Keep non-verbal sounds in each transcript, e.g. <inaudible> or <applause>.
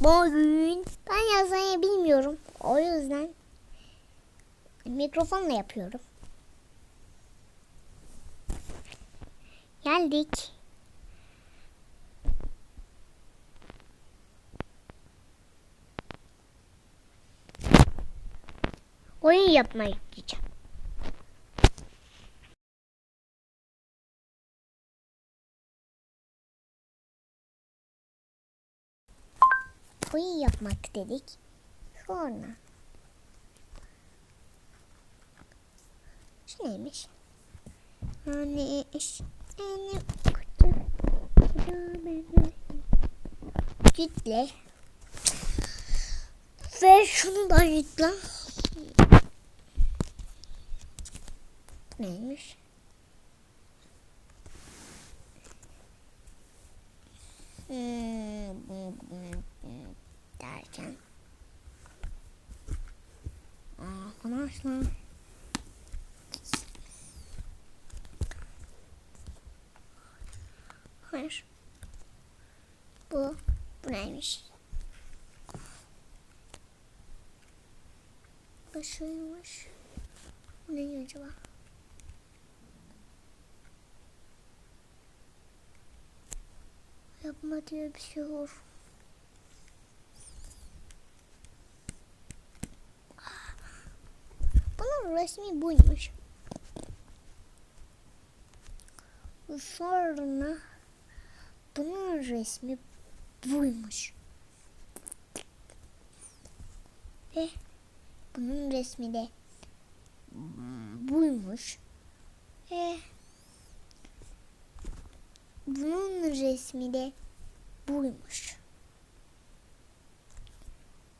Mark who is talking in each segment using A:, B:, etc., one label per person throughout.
A: Bugün ben yazmayı bilmiyorum. O yüzden mikrofonla yapıyorum. Geldik. Oyun yapmayı gideceğim. Yapmak dedik. Sonra. Şu neymiş? Hani iş benim Gütle. Ve şunu da yükle. Neymiş? Hmm, derken arkadaşlar. Hayır. Bu bu neymiş? Bu şuymuş. Bu ne acaba? Yapma diye bir şey olur Bunun resmi buymuş. Sonra bunun resmi buymuş. Ve bunun resmi de buymuş. Ve bunun resmi de buymuş.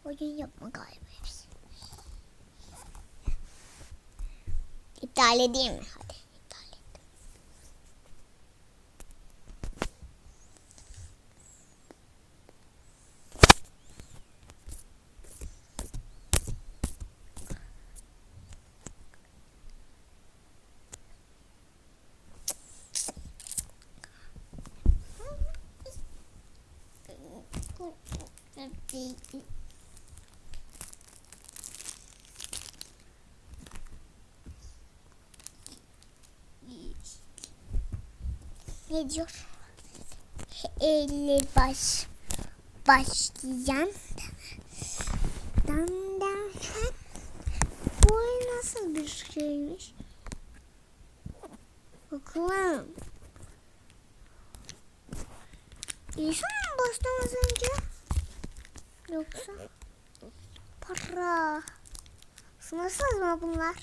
A: Oyun yapma galiba hepsi. İptal edeyim mi? Hadi iptal et. Ne diyor? 50 baş başlayacağım. Dan derken bu nasıl bir şeymiş? Bakalım. İnsan mı başlamaz önce? Yoksa para. Sınırsız mı bunlar?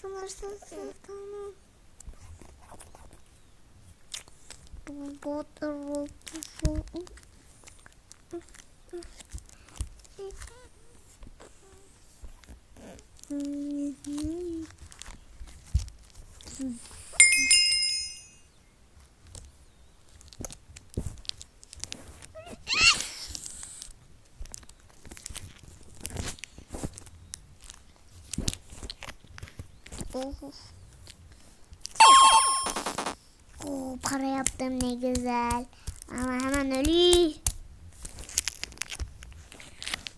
A: Sınırsız tamam. Oh. Oo, para yaptım ne güzel. Ama hemen ölü.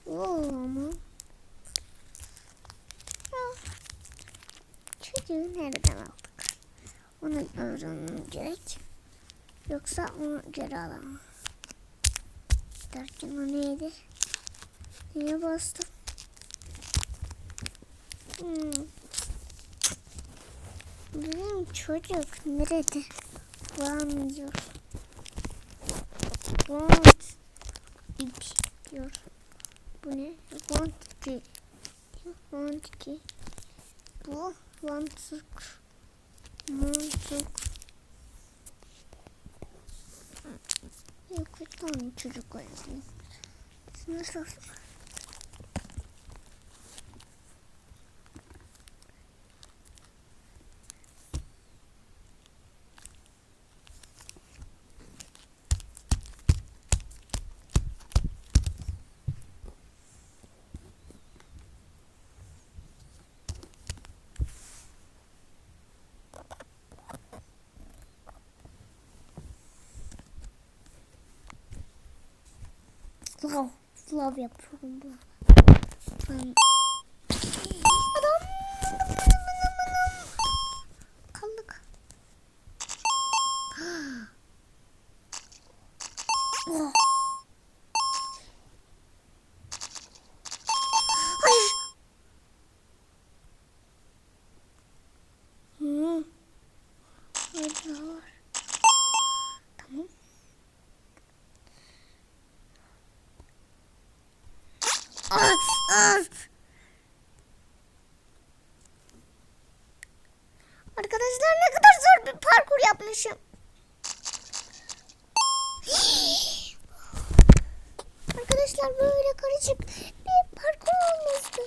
A: Oo, ama. Çocuğu nereden aldık? Onu öğrenmem gerek. Yoksa onu geri alamam. Derken o neydi? Niye bastım? Hmm. Bizim çocuk nerede? Bulamıyor. Want ip diyor. Bu ne? Want ki. Want ki. Bu mantık. Mantık. Yok tane çocuk oynuyor. Nasıl? Flav. Flav yapıyorum bu. Ben... Adam. Kaldık. Oh. Hayır. Hı. Orada var. Tamam. Of, of. Arkadaşlar ne kadar zor bir parkur yapmışım. <gasps> Arkadaşlar böyle karışık bir parkur olmazdı.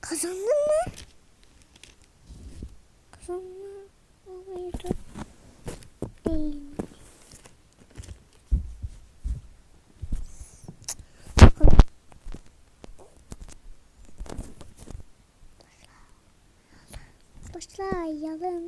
A: Kazandın mı? Kazanma olaydı. Değil. Bakalım. Başlayalım.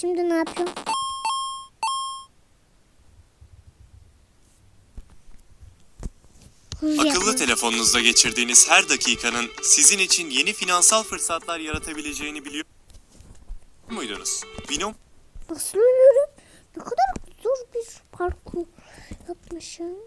A: Şimdi ne yapıyorum?
B: Akıllı telefonunuzda geçirdiğiniz her dakikanın sizin için yeni finansal fırsatlar yaratabileceğini biliyor muydunuz? Binom
A: Nasıl ölüyorum? Ne kadar zor bir parkur yapmışım.